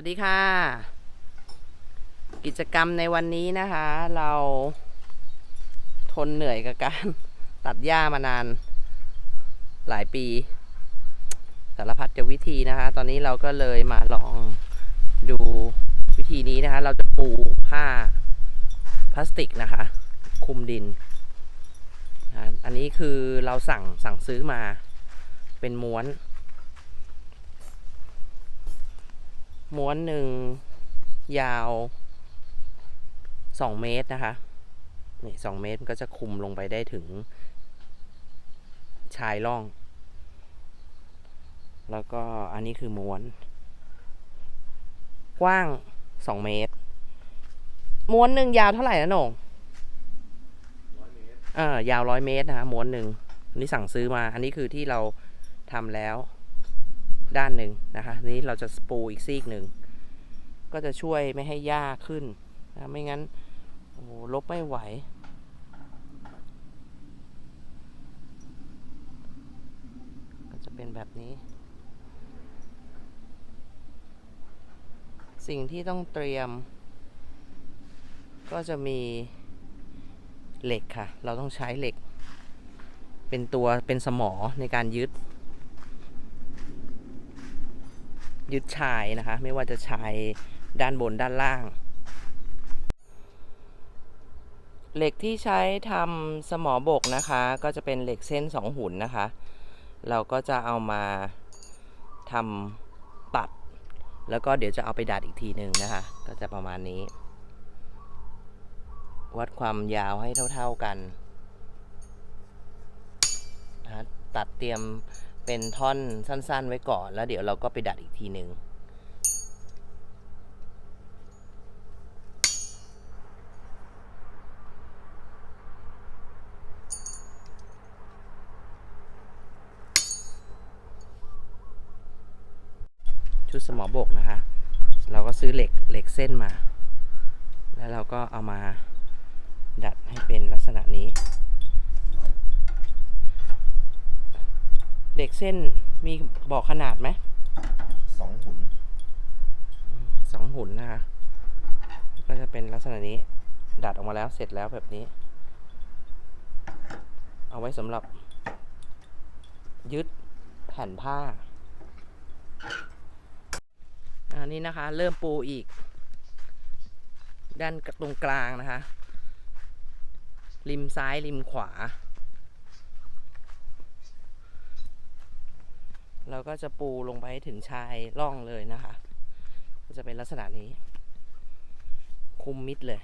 วัสดีค่ะ กิจกรรมในวันนี้นะคะ เราทนเหนื่อยกับการตัดหญ้ามานานหลายปีสารพัดจะวิธีนะคะ ตอนนี้เราก็เลยมาลองดูวิธีนี้นะคะ เราจะปูผ้าพลาสติกนะคะ คุมดินอันนี้คือเราสั่งสั่งซื้อมาเป็นม้วน ม้วนหนึ่งยาวสองเมตรนะคะนี่สองเมตรมันก็จะคุมลงไปได้ถึงชายล่อง แล้วก็อันนี้คือม้วน กว้างสองเมตร ม้วนหนึ่งยาวเท่าไหร่นะโหน่งเออยาวร้อยเมตรนะคะม้วนหนึ่งอันนี้สั่งซื้อมา อันนี้คือที่เราทำแล้ว ด้านหนึ่งนะคะนี้เราจะปูอีกซีกหนึ่งก็จะช่วยไม่ให้หญ้าขึ้นนะไม่งั้นโอ้ลบไม่ไหว ก็จะเป็นแบบนี้ สิ่งที่ต้องเตรียม ก็จะมีเหล็กค่ะ เราต้องใช้เหล็ก เป็นตัวเป็นสมอในการยึด ยึดชายนะคะ ไม่ว่าจะชายด้านบนด้านล่าง เหล็กที่ใช้ทำสมอบกนะคะ ก็จะเป็นเหล็กเส้นสองหุ่นนะคะ เราก็จะเอามาทำตัด แล้วก็เดี๋ยวจะเอาไปดัดอีกทีหนึ่งนะคะ ก็จะประมาณนี้ วัดความยาวให้เท่า ๆกันนะตัดเตรียม เป็นท่อนสั้น ๆ ไว้ก่อน แล้วเดี๋ยวเราก็ไปดัดอีกทีหนึ่งชุดสมอบกนะคะ เราก็ซื้อเหล็กเหล็กเส้นมา แล้วเราก็เอามาดัดให้เป็นลักษณะนี้ เหล็กเส้นมีบอกขนาดไหมสองหุ่นสองหุ่นนะคะ ก็จะเป็นลักษณะนี้ ดัดออกมาแล้วเสร็จแล้วแบบนี้ เอาไว้สำหรับ ยึดแผ่นผ้าอันนี้นะคะ เริ่มปูอีก ด้านตรงกลางนะคะ ริมซ้ายริมขวา เราก็จะปูลงไปถึงชายร่องเลยนะคะ ก็จะเป็นลักษณะนี้ คุมมิดเลย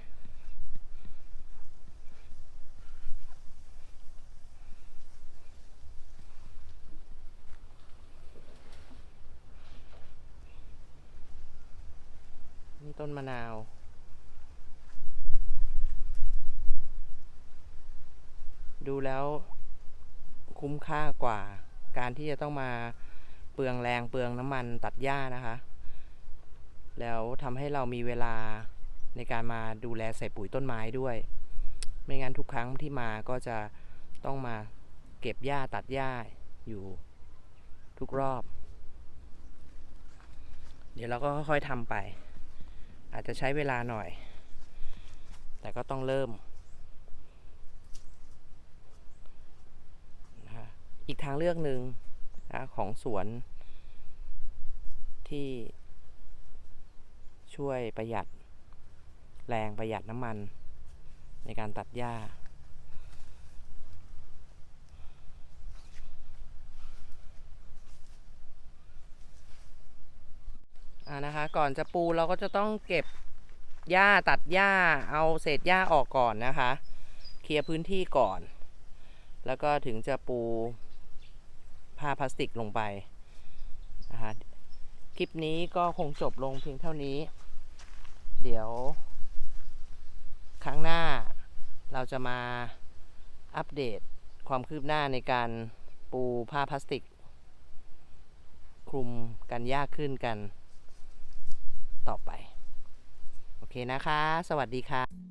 นี่ต้นมะนาวดูแล้วคุ้มค่ากว่าการที่จะต้องมา เปลืองแรงเปลืองน้ำมันตัดหญ้านะคะ แล้วทำให้เรามีเวลาในการมาดูแลใส่ปุ๋ยต้นไม้ด้วย ไม่งั้นทุกครั้งที่มาก็จะต้องมาเก็บหญ้าตัดหญ้าอยู่ทุกรอบ เดี๋ยวเราก็ค่อยๆทำไป อาจจะใช้เวลาหน่อย แต่ก็ต้องเริ่มอีกทางเลือกหนึ่ง ของสวน ที่ช่วยประหยัด แรงประหยัดน้ำมัน ในการตัดหญ้า อ่านะคะ ก่อนจะปูเราก็จะต้องเก็บหญ้าตัดหญ้าเอาเศษหญ้าออกก่อนนะคะ เคลียร์พื้นที่ก่อน แล้วก็ถึงจะปู ผ้าพลาสติกลงไปนะคะคลิปนี้ก็คงจบลงเพียงเท่านี้ เดี๋ยว ครั้งหน้าเราจะมาอัปเดตความคืบหน้าในการปูผ้าพลาสติก คลุมกันยากขึ้นกัน ต่อไป โอเคนะคะ สวัสดีค่ะ